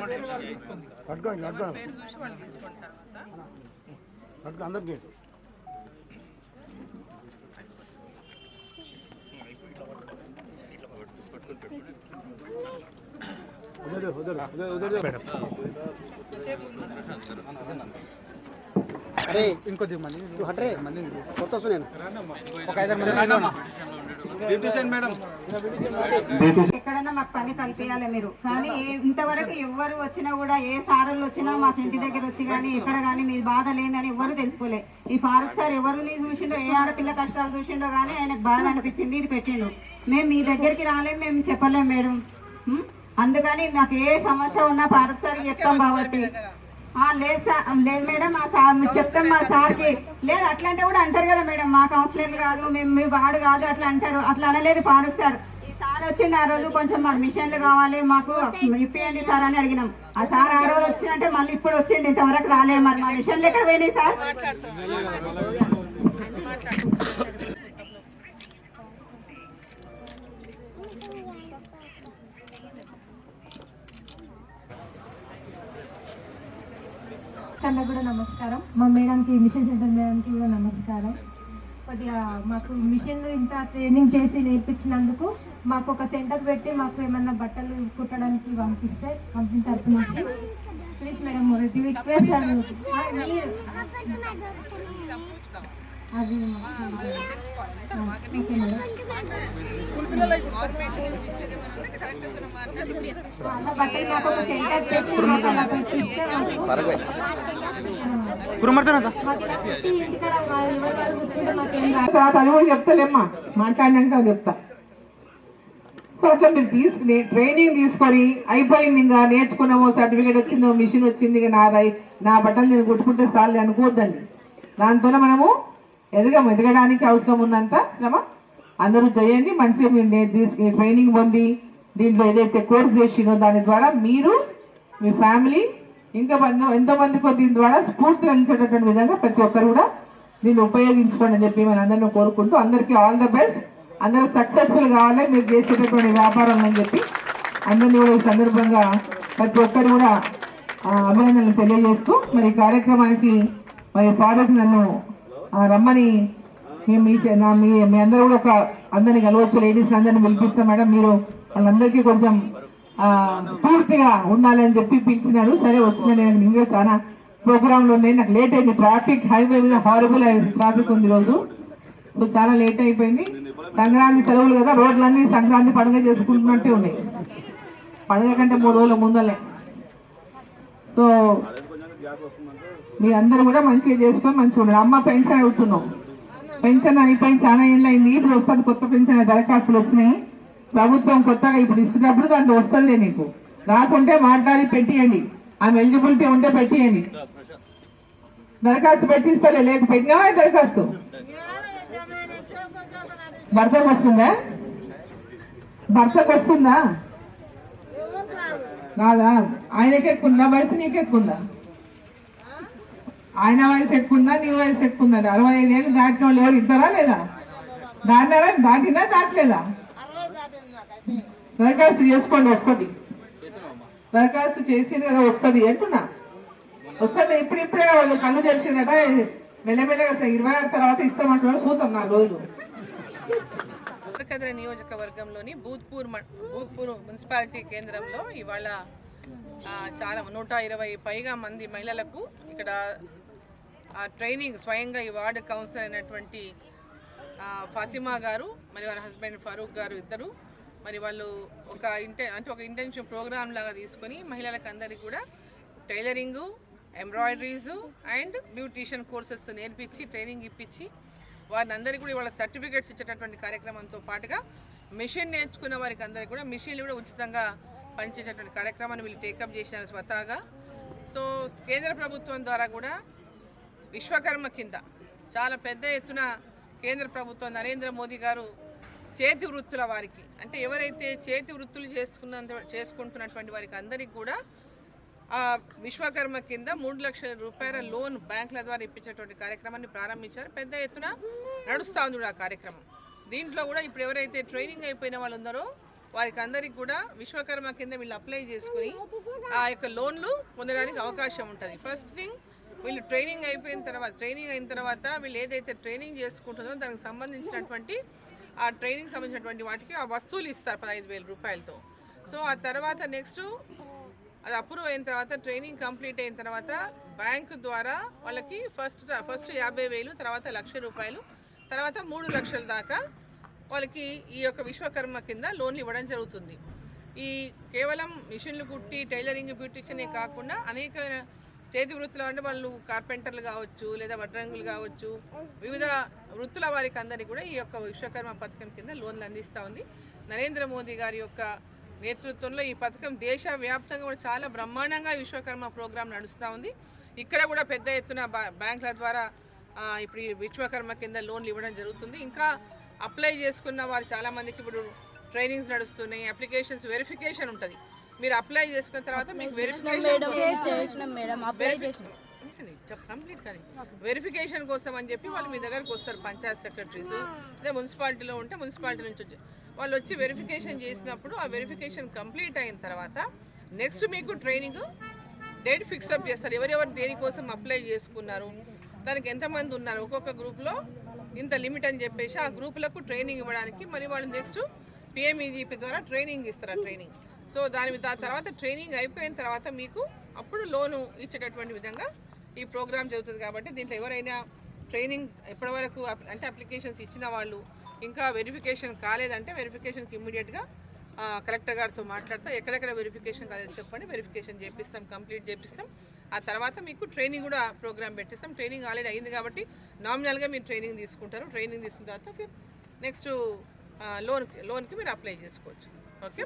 వాళ్ళు తీసుకుంటారు కట్టుకో అందరికీ. ఉదయం ఉదయం ఉదయం ఉదయం అరే ఇంకొద్ది మంది హట్రే మంది కొత్త వస్తు నేను. ఒక ఐదారు మంది ఎక్కడన్నా మాకు పని కల్పించాలి మీరు. కానీ ఇంతవరకు ఎవరు వచ్చినా కూడా ఏ సారులు వచ్చినా మా ఇంటి దగ్గర వచ్చి కానీ ఎక్కడ కానీ మీ బాధ లేదని ఎవరు తెలుసుకోలే. ఈ ఫారూక్ సార్ ఎవరిని చూసిండో ఏ ఆడపిల్ల కష్టాలు చూసిండో కానీ ఆయనకు బాధ అనిపించింది ఇది పెట్టిండు. మేము మీ దగ్గరికి రాలేం మేము చెప్పలేం మేడం. అందుకని మాకు ఏ సమస్య ఉన్నా ఫారూక్ సార్ చెప్తాం కాబట్టి. లేదు సార్ లేదు మేడం మా సార్ చెప్తాం మా సార్కి. లేదు అట్లా అంటే కూడా అంటారు కదా మేడం మా కౌన్సిలర్ కాదు మేము మీ వాడు కాదు అట్లా అంటారు. అట్లా అనలేదు ఫారూక్ సార్. ఈ సార్ వచ్చిండు ఆ రోజు కొంచెం మాకు మిషన్లు కావాలి మాకు ఇప్పియండి సార్ అని అడిగినాం. ఆ సార్ ఆ రోజు వచ్చిందంటే మళ్ళీ ఇప్పుడు వచ్చిండు ఇంతవరకు రాలేదు. మరి మా మిషన్లు ఎక్కడ పోయినాయి సార్? నమస్కారం. మా మేడంకి మిషన్ సెంటర్ మేడంకి కూడా నమస్కారం. కొద్దిగా మాకు మిషన్ ఇంత ట్రైనింగ్ చేసి నేర్పించినందుకు మాకు ఒక సెంటర్ పెట్టి మాకు ఏమన్నా బట్టలు కుట్టడానికి పంపిస్తే కంపెనీ తరపు నుంచి ప్లీజ్ మేడం రిక్వెస్ట్ అది బట్టలు మాకు ఒక సెంటర్ పెట్టి తర్వాత అది కూడా చెప్తలేమ్మా. మాట్లాడినాక చెప్తా. సో అట్లా మీరు తీసుకుని ట్రైనింగ్ తీసుకొని అయిపోయింది ఇంకా నేర్చుకున్నామో సర్టిఫికేట్ వచ్చిందో మిషన్ వచ్చింది నా రై నా బట్టలు నేను కొట్టుకుంటే సార్లు అనుకోవద్దండి. దాంతోనే మనము ఎదగము ఎదగడానికి అవసరం ఉన్నంత శ్రమ. అందరూ చేయండి మంచిగా మీరు తీసుకుని ట్రైనింగ్ పొంది దీంట్లో ఏదైతే కోర్స్ చేసినో దాని ద్వారా మీరు మీ ఫ్యామిలీ ఇంకా మంది- ఎంతో మందికి దీని ద్వారా స్ఫూర్తి అందించేటటువంటి విధంగా ప్రతి ఒక్కరు కూడా దీన్ని ఉపయోగించుకోండి అని చెప్పి మన అందరిని కోరుకుంటూ అందరికీ ఆల్ ద బెస్ట్ అందరూ సక్సెస్ఫుల్ కావాలి మీరు చేసేటటువంటి వ్యాపారం అని చెప్పి అందరినీ కూడా ఈ సందర్భంగా ప్రతి ఒక్కరు కూడా అభినందనలు తెలియజేస్తూ మరి కార్యక్రమానికి మరి ఫారూక్ నన్ను రమ్మని మేము మీ చే- నా మీ మీ అందరూ కూడా ఒక అందరిని కలవచ్చు లేడీస్ అందరిని పిలిపిస్తాం మేడం. మీరు వాళ్ళందరికీ కొంచెం పూర్తిగా స్ఫూర్తిగా ఉండాలి చెప్పి పిలిచినాడు. సరే వచ్చిన నేను ఇంకా చాలా ప్రోగ్రాంలు ఉన్నాయి. నాకు లేట్ అయింది. ట్రాఫిక్ హైవే మీద హారబుల్ ట్రాఫిక్ ఉంది రోజు సో చాలా లేట్ అయిపోయింది. సంక్రాంతి సెలవులు కదా రోడ్లన్నీ సంక్రాంతి పండుగ చేసుకుంటున్నట్టే ఉన్నాయి. పండుగ కంటే మూడు రోజుల ముందలే. సో మీ అందరూ కూడా మంచిగా చేసుకొని మంచిగా ఉండాలి అమ్మ పెన్షన్ అడుగుతున్నాం. పెన్షన్ అయిపోయింది చాలా ఏళ్ళు అయింది ఇప్పుడు వస్తుంది కొత్త పెన్షన్ దరఖాస్తులు వచ్చినాయి. ప్రభుత్వం కొత్తగా ఇప్పుడు ఇస్తున్నప్పుడు దాంట్లో వస్తుందిలే నీకు. రాకుంటే మాట్లాడి పెట్టియండి. ఆమె ఎలిజిబిలిటీ ఉంటే పెట్టియండి. దరఖాస్తు పెట్టిస్తలే లేక పెట్టినా దరఖాస్తు? భర్తకు వస్తుందా? భర్తకు వస్తుందా? కాదా ఆయనకి ఎక్కుందా వయసు నీకు ఎక్కుందా ఆయన వయసు ఎక్కుందా నీ వయసు ఎక్కుందా అరవై ఐదు ఏళ్ళు దాటిన వాళ్ళు ఎవరు ఇద్దరా లేదా? దాటినారా? దాటినా? దాటలేదా? దరఖాస్తు చేసుకోండి వస్తుంది. దరఖాస్తు చేసింది కదా వస్తుంది అంటున్నా. వస్తుంది ఇప్పుడిప్పుడే వాళ్ళు కళ్ళు తెరిచిందట మెల్లమెల్లగా ఇరవై ఆరు తర్వాత ఇస్తామంటున్నారు చూద్దాం నా రోజులు. కదర నియోజకవర్గంలోని భూత్పూర్ భూత్పూర్ మున్సిపాలిటీ కేంద్రంలో ఇవాళ చాలా నూట ఇరవై పైగా మంది మహిళలకు ఇక్కడ ట్రైనింగ్ స్వయంగా ఈ వార్డు కౌన్సిలర్ అయినటువంటి ఫాతిమా గారు మరి వారి హస్బెండ్ ఫరూక్ గారు ఇద్దరు మరి వాళ్ళు ఒక ఇంటే అంటే ఒక ఇంటెన్షన్ ప్రోగ్రామ్ లాగా తీసుకొని మహిళలకు అందరికీ కూడా tailoring embroideries and beautician courses నేర్పించి ట్రైనింగ్ ఇప్పించి వారిని అందరికీ కూడా ఇవాళ సర్టిఫికేట్స్ ఇచ్చేటటువంటి కార్యక్రమంతో పాటుగా మిషన్ నేర్చుకున్న వారికి అందరికీ కూడా మిషన్లు కూడా ఉచితంగా పనిచేసేటువంటి కార్యక్రమాన్ని వీళ్ళు టేకప్ చేసినారు స్వతహాగా. సో కేంద్ర ప్రభుత్వం ద్వారా కూడా విశ్వకర్మ కింద చాలా పెద్ద ఎత్తున కేంద్ర ప్రభుత్వం నరేంద్ర మోదీ గారు చేతి వృత్తుల వారికి అంటే ఎవరైతే చేతి వృత్తులు చేసుకున్న చేసుకుంటున్నటువంటి వారికి అందరికీ కూడా ఆ విశ్వకర్మ కింద మూడు లక్షల రూపాయల లోన్ బ్యాంకుల ద్వారా ఇప్పించేటువంటి కార్యక్రమాన్ని ప్రారంభించారు. పెద్ద ఎత్తున నడుస్తూ ఉంది కూడా ఆ కార్యక్రమం. దీంట్లో కూడా ఇప్పుడు ఎవరైతే ట్రైనింగ్ అయిపోయిన వాళ్ళు ఉన్నారో వారికి అందరికి కూడా విశ్వకర్మ కింద వీళ్ళు అప్లై చేసుకుని ఆ యొక్క లోన్లు పొందడానికి అవకాశం ఉంటుంది. ఫస్ట్ థింగ్ వీళ్ళు ట్రైనింగ్ అయిపోయిన తర్వాత ట్రైనింగ్ అయిన తర్వాత వీళ్ళు ఏదైతే ట్రైనింగ్ చేసుకుంటుందో దానికి సంబంధించినటువంటి ఆ ట్రైనింగ్ సంబంధించినటువంటి వాటికి ఆ వస్తువులు ఇస్తారు పదహైదు వేల రూపాయలతో. సో ఆ తర్వాత నెక్స్ట్ అది అప్రూవ్ అయిన తర్వాత ట్రైనింగ్ కంప్లీట్ అయిన తర్వాత బ్యాంకు ద్వారా వాళ్ళకి ఫస్ట్ ఫస్ట్ యాభై వేలు తర్వాత లక్ష రూపాయలు తర్వాత మూడు లక్షల దాకా వాళ్ళకి ఈ యొక్క విశ్వకర్మ కింద లోన్లు ఇవ్వడం జరుగుతుంది. ఈ కేవలం మిషన్లు కుట్టి టైలరింగ్ బ్యూటిషనే కాకుండా అనేక చేతి వృత్తులు అంటే వాళ్ళు కార్పెంటర్లు కావచ్చు లేదా వడ్రంగులు కావచ్చు వివిధ వృత్తుల వారికి అందరికీ కూడా ఈ యొక్క విశ్వకర్మ పథకం కింద లోన్లు అందిస్తూ ఉంది. నరేంద్ర మోదీ గారి యొక్క నేతృత్వంలో ఈ పథకం దేశవ్యాప్తంగా కూడా చాలా బ్రహ్మాండంగా విశ్వకర్మ ప్రోగ్రాం నడుస్తూ ఉంది. ఇక్కడ కూడా పెద్ద ఎత్తున బ్యాంకుల ద్వారా ఇప్పుడు ఈ విశ్వకర్మ కింద లోన్లు ఇవ్వడం జరుగుతుంది. ఇంకా అప్లై చేసుకున్న వారు చాలామందికి ఇప్పుడు ట్రైనింగ్స్ నడుస్తున్నాయి అప్లికేషన్స్ వెరిఫికేషన్ ఉంటుంది. మీరు అప్లై చేసుకున్న తర్వాత మీకు వెరిఫికేషన్ కంప్లీట్ కానీ. వెరిఫికేషన్ కోసం అని చెప్పి వాళ్ళు మీ దగ్గరకు వస్తారు పంచాయత్ సెక్రటరీస్. లేదా మున్సిపాలిటీలో ఉంటే మున్సిపాలిటీ నుంచి వచ్చి వాళ్ళు వచ్చి వెరిఫికేషన్ చేసినప్పుడు ఆ వెరిఫికేషన్ కంప్లీట్ అయిన తర్వాత నెక్స్ట్ మీకు ట్రైనింగ్ డేట్ ఫిక్సప్ చేస్తారు. ఎవరెవరు దేనికోసం అప్లై చేసుకున్నారు దానికి ఎంతమంది ఉన్నారు ఒక్కొక్క గ్రూప్లో ఇంత లిమిట్ అని చెప్పేసి ఆ గ్రూపులకు ట్రైనింగ్ ఇవ్వడానికి మరి వాళ్ళు నెక్స్ట్ పిఎంఈజీపీ ద్వారా ట్రైనింగ్ ఇస్తారు ఆ ట్రైనింగ్ సో దాని మీద- దాని తర్వాత ట్రైనింగ్ అయిపోయిన తర్వాత మీకు అప్పుడు లోను ఇచ్చేటటువంటి విధంగా ఈ ప్రోగ్రామ్ జరుగుతుంది కాబట్టి దీంట్లో ఎవరైనా ట్రైనింగ్ ఎప్పటివరకు అప్- అంటే అప్లికేషన్స్ ఇచ్చిన వాళ్ళు ఇంకా వెరిఫికేషన్ కాలేదంటే వెరిఫికేషన్కి ఇమ్మీడియట్గా కలెక్టర్ గారితో మాట్లాడతా ఎక్కడెక్కడ వెరిఫికేషన్ కాలేదు చెప్పండి వెరిఫికేషన్ చేపిస్తాం కంప్లీట్ చేపిస్తాం. ఆ తర్వాత మీకు ట్రైనింగ్ కూడా ప్రోగ్రామ్ పెట్టిస్తాం. ట్రైనింగ్ ఆల్రెడీ అయింది కాబట్టి నామినల్గా మీరు ట్రైనింగ్ తీసుకుంటారు. ట్రైనింగ్ తీసుకున్న తర్వాత నెక్స్ట్ లోన్ లోన్కి మీరు అప్లై చేసుకోవచ్చు. Okay,